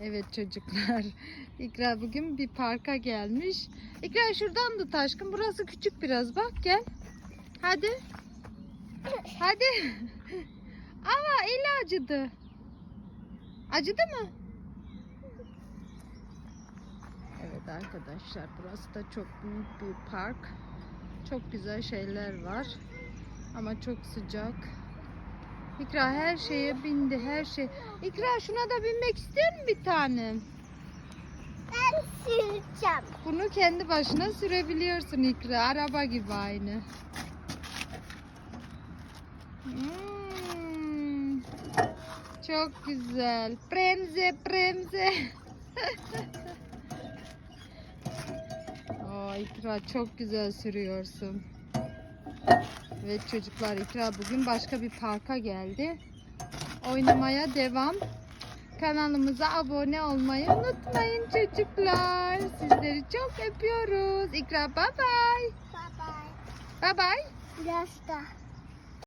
Evet çocuklar. İkra bugün bir parka gelmiş. İkra şuradan tut aşkım. Burası küçük biraz bak gel. Hadi. Hadi. Ama eli acıdı. Acıdı mı? Evet arkadaşlar burası da çok büyük bir park. Çok güzel şeyler var. Ama çok sıcak. İkra her şeye bindi her şey. İkra şuna da binmek istiyor musun bir tanem? Ben süreceğim. Bunu kendi başına sürebiliyorsun İkra. Araba gibi aynı. Hmm, çok güzel. Bremze, bremze. Oo, İkra çok güzel sürüyorsun. Evet çocuklar İkra bugün başka bir parka geldi. Oynamaya devam. Kanalımıza abone olmayı unutmayın çocuklar. Sizleri çok öpüyoruz. İkra bye bye. Bye bye. Bye bye. Biraz.